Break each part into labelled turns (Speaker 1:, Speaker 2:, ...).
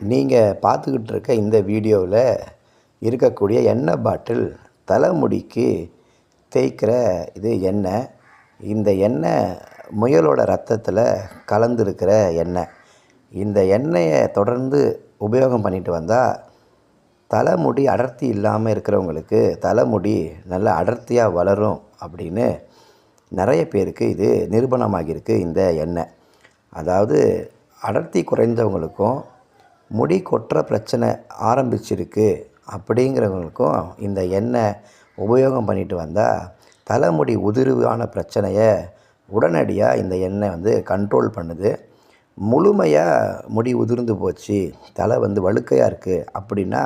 Speaker 1: நீங்கள் பார்த்துக்கிட்டு இருக்க இந்த வீடியோவில் இருக்கக்கூடிய எண்ணெய் பாட்டில் தலைமுடிக்கு தேய்க்கிற இது எண்ணெய். இந்த எண்ணெய் முயலோட ரத்தத்தில் கலந்துருக்கிற எண்ணெய். இந்த எண்ணெயை தொடர்ந்து உபயோகம் பண்ணிட்டு வந்தால் தலைமுடி அடர்த்தி இல்லாமல் இருக்கிறவங்களுக்கு தலைமுடி நல்ல அடர்த்தியாக வளரும் அப்படின்னு நிறைய பேருக்கு இது நிரூபணமாகியிருக்கு இந்த எண்ணெய். அதாவது அடர்த்தி குறைந்தவங்களுக்கும் முடி கொட்டுற பிரச்சனை ஆரம்பிச்சிருக்கு அப்படிங்கிறவங்களுக்கும் இந்த எண்ணெய் உபயோகம் பண்ணிட்டு வந்தால் தலைமுடி உதிர்வான பிரச்சனையை உடனடியாக இந்த எண்ணெய் வந்து கண்ட்ரோல் பண்ணுது. முழுமையாக முடி உதிர்ந்து போச்சு தலை வந்து வழுக்கையாக இருக்குது அப்படின்னா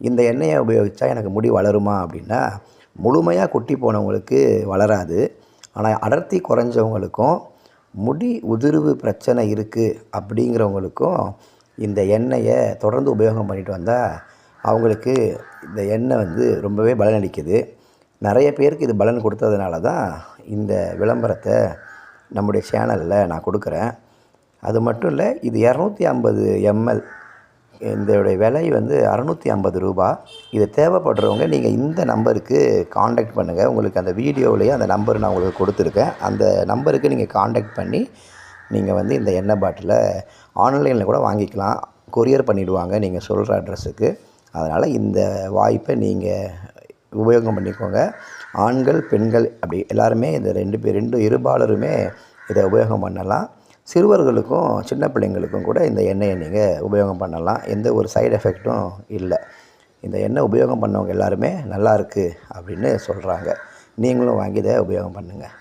Speaker 1: இந்த எண்ணெயை உபயோகித்தா எனக்கு முடி வளருமா அப்படின்னா முழுமையாக கொட்டி போனவங்களுக்கு வளராது. ஆனால் அடர்த்தி குறைஞ்சவங்களுக்கும் முடி உதிர்வு பிரச்சனை இருக்குது அப்படிங்கிறவங்களுக்கும் இந்த எண்ணெயை தொடர்ந்து உபயோகம் பண்ணிட்டு வந்தால் அவங்களுக்கு இந்த எண்ணெய் வந்து ரொம்பவே பலனளிக்குது. நிறைய பேருக்கு இது பலன் கொடுத்ததுனால தான் இந்த விளம்பரத்தை நம்முடைய சேனலில் நான் கொடுக்குறேன். அது மட்டும் இல்லை இது இரநூத்தி ஐம்பது எம்எல் இதோடைய விலை வந்து அறநூற்றி ஐம்பது ரூபா. இது தேவைப்படுறவங்க நீங்கள் இந்த நம்பருக்கு காண்டாக்ட் பண்ணுங்கள் உங்களுக்கு அந்த வீடியோவிலேயே அந்த நம்பர் நான் உங்களுக்கு கொடுத்துருக்கேன். அந்த நம்பருக்கு நீங்கள் காண்டாக்ட் பண்ணி நீங்கள் வந்து இந்த எண்ணெய் பாட்டிலை ஆன்லைனில் கூட வாங்கிக்கலாம். கொரியர் பண்ணிவிடுவாங்க நீங்கள் சொல்கிற அட்ரஸுக்கு. அதனால் இந்த வாய்ப்பை நீங்கள் உபயோகம் பண்ணிக்கோங்க. ஆண்கள் பெண்கள் அப்படி எல்லாருமே இந்த ரெண்டு பேர் ரெண்டு இருபாலருமே இதை உபயோகம் பண்ணலாம். சிறுவர்களுக்கும் சின்ன பிள்ளைங்களுக்கும் கூட இந்த எண்ணெயை நீங்கள் உபயோகம் பண்ணலாம். எந்த ஒரு சைடு எஃபெக்ட்டும் இல்லை. இந்த எண்ணெய் உபயோகம் பண்ணவங்க எல்லாருமே நல்லா இருக்குது அப்படின்னு சொல்கிறாங்க. நீங்களும் வாங்கி இதை உபயோகம் பண்ணுங்கள்